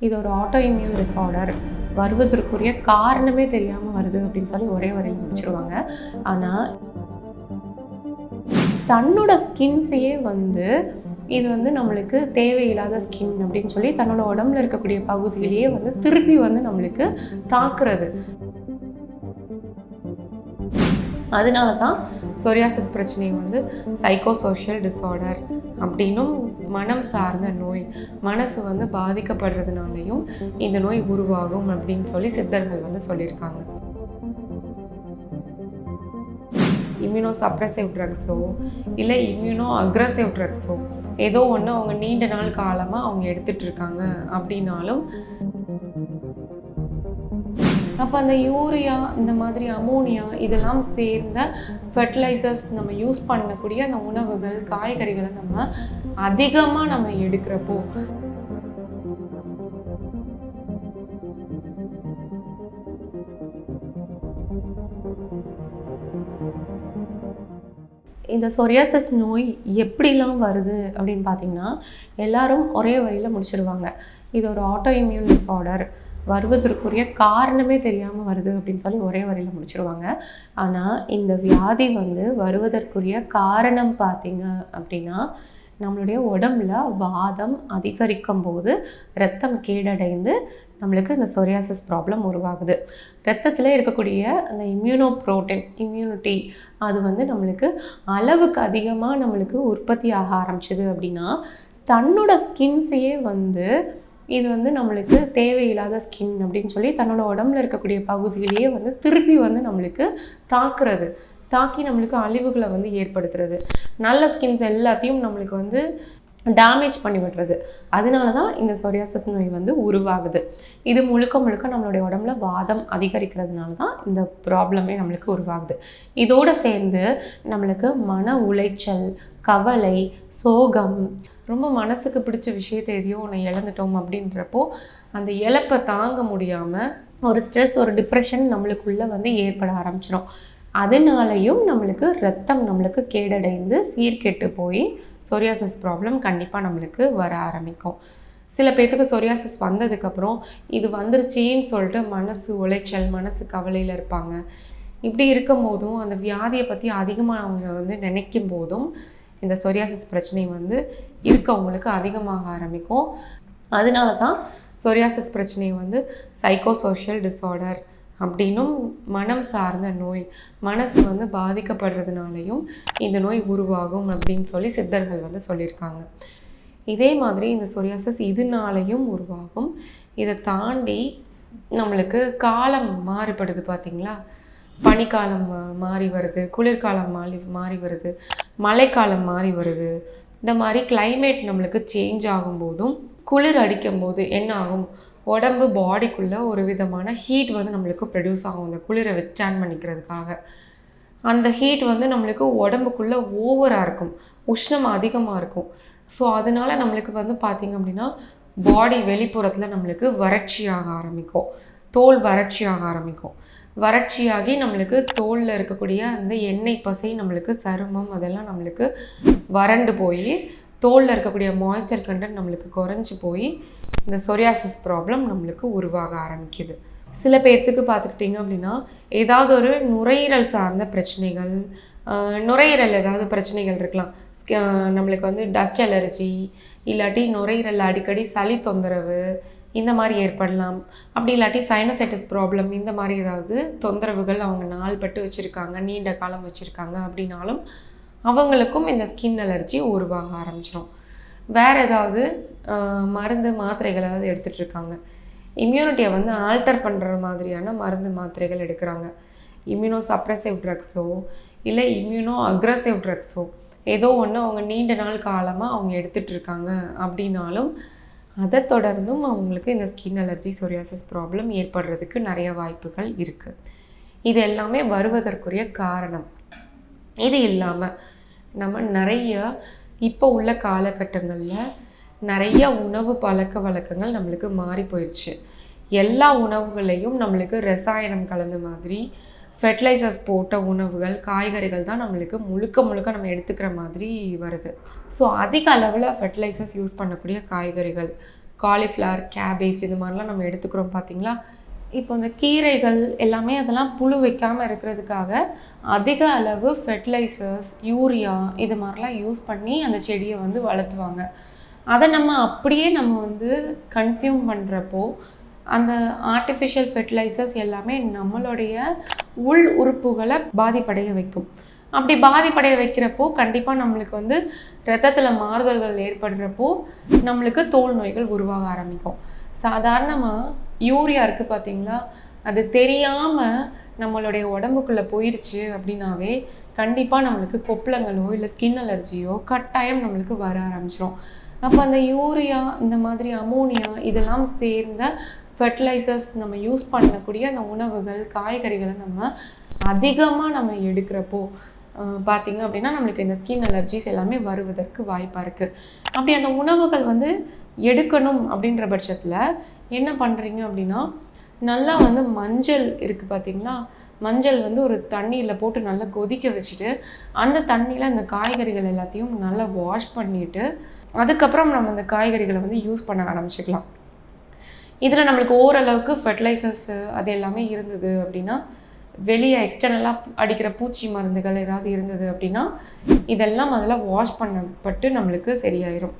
இது ஒரு auto immune disorder வருவதற்குரிய காரணமே தெரியாமல் வருது அப்படின்னு சொல்லி ஒரே வரையும் முடிச்சிருவாங்க ஆனால் தன்னோட ஸ்கின்ஸையே வந்து இது வந்து நம்மளுக்கு தேவையில்லாத ஸ்கின் அப்படின்னு சொல்லி தன்னோட உடம்புல இருக்கக்கூடிய பகுதியிலேயே வந்து திருப்பி வந்து நம்மளுக்கு தாக்குறது. அதனால தான் சொரியாசிஸ் பிரச்சனை வந்து சைக்கோ சோஷியல் டிஸார்டர் அப்படின்னும் மனம் சார்ந்த நோய் மனசு வந்து பாதிக்கப்படுறதுனாலையும் இந்த நோய் உருவாகும் அப்படின்னு சொல்லி சித்தர்கள் வந்து சொல்லியிருக்காங்க. இம்யூனோ சப்ரசிவ் ட்ரக்ஸோ இல்லை இம்யூனோ அக்ரஸிவ் ட்ரக்ஸோ ஏதோ ஒன்று அவங்க நீண்ட நாள் காலமாக அவங்க எடுத்துட்டு இருக்காங்க அப்படின்னாலும் அப்போ அந்த யூரியா இந்த மாதிரி அமோனியா இதெல்லாம் சேர்ந்த ஃபெர்டிலைசர்ஸ் நம்ம யூஸ் பண்ணக்கூடிய அந்த உணவுகள் காய்கறிகளை நம்ம அதிகமாக நம்ம எடுக்கிறப்போ. இந்த சொரியாசஸ் நோய் எப்படிலாம் வருது அப்படின்னு பார்த்தீங்கன்னா எல்லாரும் ஒரே வரியில் முடிச்சிருவாங்க. இது ஒரு ஆட்டோ இம்யூன் டிஸார்டர் வருவதற்குரிய காரணமே தெரியாமல் வருது அப்படின்னு சொல்லி ஒரே வரையில் முடிச்சிருவாங்க. ஆனால் இந்த வியாதி வந்து வருவதற்குரிய காரணம் பார்த்தீங்க அப்படின்னா நம்மளுடைய உடம்புல வாதம் அதிகரிக்கும் போது ரத்தம் கீழடைந்து நம்மளுக்கு இந்த சொரியாசிஸ் ப்ராப்ளம் உருவாகுது. ரத்தத்தில் இருக்கக்கூடிய அந்த இம்யூனோ ப்ரோட்டீன் இம்யூனிட்டி அது வந்து நம்மளுக்கு அளவுக்கு அதிகமாக நம்மளுக்கு உற்பத்தி ஆக ஆரம்பிச்சிது அப்படின்னா தன்னோட ஸ்கின்ஸையே வந்து இது வந்து நம்மளுக்கு தேவையில்லாத ஸ்கின் அப்படின்னு சொல்லி தன்னோட உடம்புல இருக்கக்கூடிய பகுதியிலேயே வந்து திருப்பி வந்து நம்மளுக்கு தாக்குறது தாக்கி நம்மளுக்கு அழிவுகளை வந்து ஏற்படுத்துறது. நல்ல ஸ்கின்ஸ் எல்லாத்தையும் நம்மளுக்கு வந்து டேமேஜ் பண்ணி விடுறது. அதனால தான் இந்த சொரியாசஸ் நோய் வந்து உருவாகுது. இது முழுக்க முழுக்க நம்மளுடைய உடம்புல வாதம் அதிகரிக்கிறதுனால தான் இந்த ப்ராப்ளமே நம்மளுக்கு உருவாகுது. இதோடு சேர்ந்து நம்மளுக்கு மன உளைச்சல் கவலை சோகம் ரொம்ப மனசுக்கு பிடிச்ச விஷயத்தை எதையோ ஒன்று இழந்துட்டோம் அப்படின்றப்போ அந்த இழப்பை தாங்க முடியாமல் ஒரு ஸ்ட்ரெஸ் ஒரு டிப்ரெஷன் நம்மளுக்குள்ளே வந்து ஏற்பட ஆரம்பிச்சிடும் அதனாலையும் நம்மளுக்கு ரத்தம் நம்மளுக்கு கேடடைந்து சீர்கெட்டு போய் சொரியாசிஸ் ப்ராப்ளம் கண்டிப்பாக நம்மளுக்கு வர ஆரம்பிக்கும். சில பேர்த்துக்கு சொரியாசிஸ் வந்ததுக்கப்புறம் இது வந்துருச்சின்னு சொல்லிட்டு மனசு உளைச்சல் மனசு கவலையில் இருப்பாங்க. இப்படி இருக்கும் போதும் அந்த வியாதியை பற்றி அதிகமாக அவங்க வந்து நினைக்கும் போதும் இந்த சொரியாசிஸ் பிரச்சனை வந்து இருக்கவங்களுக்கு அதிகமாக ஆரம்பிக்கும். அதனால தான் சொரியாசிஸ் பிரச்சனை வந்து சைக்கோ சோஷியல் டிஸார்டர் அப்படின்னும் மனம் சார்ந்த நோய். மனசு வந்து பாதிக்கப்படுறதுனாலையும் இந்த நோய் உருவாகும் அப்படின்னு சொல்லி சித்தர்கள் வந்து சொல்லியிருக்காங்க. இதே மாதிரி இந்த சொரியாசஸ் இதனாலையும் உருவாகும். இதை தாண்டி நம்மளுக்கு காலம் மாறுபடுது பார்த்தீங்களா? பனிக்காலம் மா- மாறி வருது குளிர்காலம் மாறி மாறி வருது மழைக்காலம் மாறி வருது. இந்த மாதிரி கிளைமேட் நம்மளுக்கு சேஞ்ச் ஆகும்போதும் குளிர் அடிக்கும் போது என்ன ஆகும்? உடம்பு பாடிக்குள்ளே ஒரு விதமான ஹீட் வந்து நம்மளுக்கு ப்ரொடியூஸ் ஆகும். அந்த குளிரை வித்ஸ்டாண்ட் பண்ணிக்கிறதுக்காக. அந்த ஹீட் வந்து நம்மளுக்கு உடம்புக்குள்ளே ஓவராக இருக்கும். உஷ்ணம் அதிகமாக இருக்கும். ஸோ அதனால நம்மளுக்கு வந்து பார்த்திங்க அப்படின்னா பாடி வெளிப்புறத்தில் நம்மளுக்கு வறட்சியாக ஆரம்பிக்கும். தோல் வறட்சியாக ஆரம்பிக்கும். வறட்சியாகி நம்மளுக்கு தோலில் இருக்கக்கூடிய அந்த எண்ணெய் பசை நம்மளுக்கு சருமம் அதெல்லாம் நம்மளுக்கு வறண்டு போய் தோலில் இருக்கக்கூடிய மாய்ஸ்டர் கண்டென்ட் நம்மளுக்கு குறைஞ்சி போய் இந்த சொரியாசிஸ் ப்ராப்ளம் நம்மளுக்கு உருவாக ஆரம்பிக்குது. சில பேர்த்துக்கு பார்த்துக்கிட்டிங்க அப்படின்னா ஏதாவது ஒரு நுரையீரல் சார்ந்த பிரச்சனைகள் நுரையீரல் ஏதாவது பிரச்சனைகள் இருக்கலாம். நம்மளுக்கு வந்து டஸ்ட் அலர்ஜி இல்லாட்டி நுரையீரல் அடிக்கடி சளி தொந்தரவு இந்த மாதிரி ஏற்படலாம். அப்படி இல்லாட்டி சைனசைட்டிஸ் ப்ராப்ளம் இந்த மாதிரி ஏதாவது தொந்தரவுகள் அவங்க நாள்பட்டு வச்சுருக்காங்க நீண்ட காலம் வச்சுருக்காங்க அப்படின்னாலும் அவங்களுக்கும் இந்த ஸ்கின் அலர்ஜி உருவாக ஆரம்பிச்சிடும் வேறு ஏதாவது மருந்து மாத்திரைகள் ஏதாவது எடுத்துகிட்ருக்காங்க இம்யூனிட்டியை வந்து ஆல்டர் பண்ணுற மாதிரியான மருந்து மாத்திரைகள் எடுக்கிறாங்க. இம்யூனோ சப்ரசிவ் ட்ரக்ஸோ இல்லை இம்யூனோ அக்ரஸிவ் ட்ரக்ஸோ ஏதோ ஒன்று அவங்க நீண்ட நாள் காலமாக அவங்க எடுத்துகிட்டு இருக்காங்க அப்படின்னாலும் அதை தொடர்ந்தும் அவங்களுக்கு இந்த ஸ்கின் அலர்ஜி சொரியாசிஸ் ப்ராப்ளம் ஏற்படுறதுக்கு நிறைய வாய்ப்புகள் இருக்குது இது எல்லாமே வருவதற்குரிய காரணம். இது இல்லாமல் நம்ம நிறைய இப்போ உள்ள காலகட்டங்களில் நிறைய உணவு பழக்க வழக்கங்கள் நம்மளுக்கு மாறி போயிடுச்சு எல்லா உணவுகளையும் நம்மளுக்கு ரசாயனம் கலந்த மாதிரி ஃபெர்டிலைசர்ஸ் போட்ட உணவுகள் காய்கறிகள் தான் நம்மளுக்கு முழுக்க முழுக்க நம்ம எடுத்துக்கிற மாதிரி வருது. ஸோ அதிக அளவில் ஃபெர்டிலைசர்ஸ் யூஸ் பண்ணக்கூடிய காய்கறிகள் காலிஃப்ளவர் கேபேஜ் இது மாதிரிலாம் நம்ம எடுத்துக்கிறோம் பார்த்தீங்களா இப்போ இந்த கீரைகள் எல்லாமே அதெல்லாம் புழு வைக்காமல் இருக்கிறதுக்காக அதிக அளவு ஃபெர்டிலைசர்ஸ் யூரியா இது மாதிரிலாம் யூஸ் பண்ணி அந்த செடியை வந்து வளர்த்துவாங்க. அதை நம்ம அப்படியே நம்ம வந்து கன்சியூம் பண்ணுறப்போ அந்த ஆர்டிஃபிஷியல் ஃபெர்டிலைசர்ஸ் எல்லாமே நம்மளுடைய உள் உறுப்புகளை பாதிப்படைய வைக்கும். அப்படி பாதிப்படைய வைக்கிறப்போ கண்டிப்பாக நம்மளுக்கு வந்து ரத்தத்தில் மாறுதல்கள் ஏற்படுறப்போ நம்மளுக்கு தோல் நோய்கள் உருவாக ஆரம்பிக்கும். சாதாரணமாக யூரியா இருக்குது பார்த்தீங்களா அது தெரியாமல் நம்மளுடைய உடம்புக்குள்ளே போயிடுச்சு அப்படின்னாவே கண்டிப்பாக நம்மளுக்கு கொப்பளங்களோ இல்லை ஸ்கின் அலர்ஜியோ கட்டாயம் நம்மளுக்கு வர ஆரம்பிச்சிடும் அப்போ அந்த யூரியா இந்த மாதிரி அமோனியா இதெல்லாம் சேர்ந்த ஃபெர்டிலைசர்ஸ் நம்ம யூஸ் பண்ணக்கூடிய அந்த உணவுகள் காய்கறிகளை நம்ம அதிகமாக நம்ம எடுக்கிறப்போ பார்த்திங்க பார்த்தீங்க அப்படின்னா நம்மளுக்கு இந்த ஸ்கின் அலர்ஜிஸ் எல்லாமே வருவதற்கு வாய்ப்பாக இருக்குது அப்படி அந்த உணவுகள் வந்து எடுக்கணும் அப்படின்ற பட்சத்தில் என்ன பண்ணுறீங்க அப்படின்னா நல்லா வந்து மஞ்சள் இருக்குது பார்த்தீங்களா மஞ்சள் வந்து ஒரு தண்ணியில் போட்டு நல்லா கொதிக்க வச்சுட்டு அந்த தண்ணியில் அந்த காய்கறிகள் எல்லாத்தையும் நல்லா வாஷ் பண்ணிவிட்டு அதுக்கப்புறம் நம்ம அந்த காய்கறிகளை வந்து யூஸ் பண்ண ஆரம்பிச்சுக்கலாம். இதில் நம்மளுக்கு ஓரளவுக்கு ஃபெர்டிலைசர்ஸு அது எல்லாமே இருந்தது அப்படின்னா வெளியே எக்ஸ்டர்னலாக அடிக்கிற பூச்சி மருந்துகள் ஏதாவது இருந்தது அப்படின்னா இதெல்லாம் அதில் வாஷ் பண்ணப்பட்டு நம்மளுக்கு சரியாயிரும்.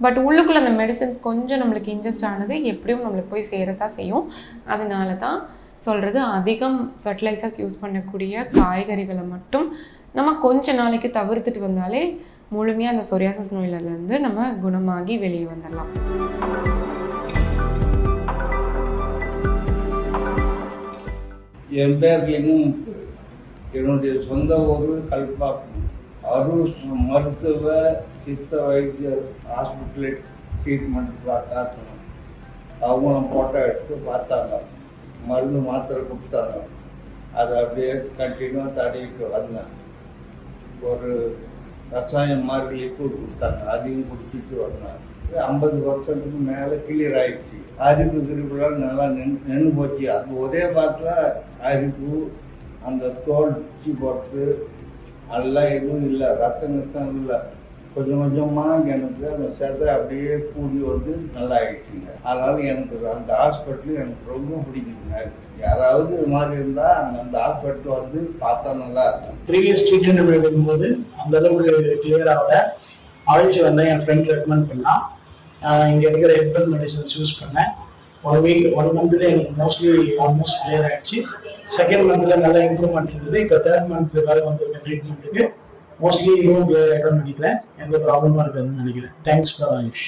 பட் உள்ளுக்குள்ளே அந்த மெடிசன்ஸ் கொஞ்சம் நம்மளுக்கு இன்ஜெஸ்ட் ஆனது எப்படியும் நம்மளுக்கு போய் சேரத்தான் செய்யும். அதனால தான் சொல்கிறது அதிகம் ஃபெர்டிலைசர்ஸ் யூஸ் பண்ணக்கூடிய காய்கறிகளை மட்டும் நம்ம கொஞ்ச நாளைக்கு தவிர்த்துட்டு வந்தாலே முழுமையாக அந்த சொரியாசஸ் நோயிலிருந்து நம்ம குணமாகி வெளியே வந்துடலாம் என் பேர் லிங்கம் என்னுடைய சொந்த ஊர் கல்பாக்கம். அரூர் மருத்துவ சித்த வைத்தியர் ஹாஸ்பிட்டலில் ட்ரீட்மெண்ட் பார்த்தாங்க அவங்களும் ஃபோட்டோ எடுத்து பார்த்தாங்க. மருந்து மாத்திரை கொடுத்தாங்க. அதை அப்படியே கண்டினியூவாக தடவிட்டு வந்தேன். ஒரு ரசாயனம் மாதிரி லிக்விட் கொடுத்தாங்க. அதையும் குடிச்சிட்டு வந்தேன். ஐம்பது பர்சன்ட்டுக்கு மேலே கிளியர் ஆகிடுச்சு அரிப்பு கிரிப்புலாம் நல்லா நின்று நின்று போச்சு. அது ஒரே பாட்டில் அரிப்பு அந்த தோல் போட்டு எல்லாம் எதுவும் இல்லை. ரத்தம் நிறுத்தம் இல்லை. கொஞ்சம் கொஞ்சமாக எனக்கு அந்த செதை அப்படியே கூடி வந்து நல்லா ஆயிடுச்சுங்க எனக்கு அந்த ஹாஸ்பிட்டல் எனக்கு ரொம்ப பிடிக்குதுங்க. யாராவது இது மாதிரி இருந்தால் அந்த அந்த ஹாஸ்பிட்டல் வந்து பார்த்தா நல்லா இருக்கும். ப்ரீவியஸ் ட்ரீட்மெண்ட் எடுக்கும்போது அந்த அளவுக்கு கிளியர் ஆகல. ஆயிடுச்சு வந்தேன் என் ஃப்ரெண்ட் ரெக்கமெண்ட் நான் இங்கே இருக்கிற ஹெர்பல் மெடிசன்ஸ் யூஸ் பண்ணேன். ஒன் வீக் ஒன் மந்த்ல எனக்கு மோஸ்ட்லி ஆல்மோஸ்ட் கிளியர் ஆயிடுச்சு. செகண்ட் மந்த்ல நல்லா இம்ப்ரூவ்மெண்ட் இருந்தது. இப்போ தேர்ட் மந்த்துக்காக வந்திருக்க ட்ரீட்மெண்ட்டுக்கு மோஸ்ட்லி இன்னும் அட்டன் ஆகிடும்னு எந்த ப்ராப்ளமாக இருக்காதுன்னு நினைக்கிறேன் thanks for Ayush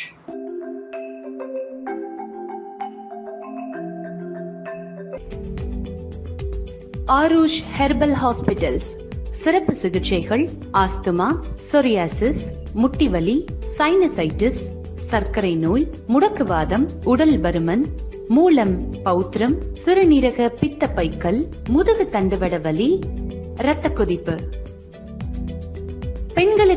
Aarush herbal hospitals சிறப்பு சிகிச்சைகள் ஆஸ்துமா சொரியாசிஸ் முட்டிவலி சைனசைட்டிஸ் சர்க்கரை நோய் முடக்குவாதம் உடல் பருமன் மூலம் பௌத்திரம் சிறுநீரக பித்தப்பைக்கல் முதுகு தண்டுவட வலி இரத்த கொதிப்பு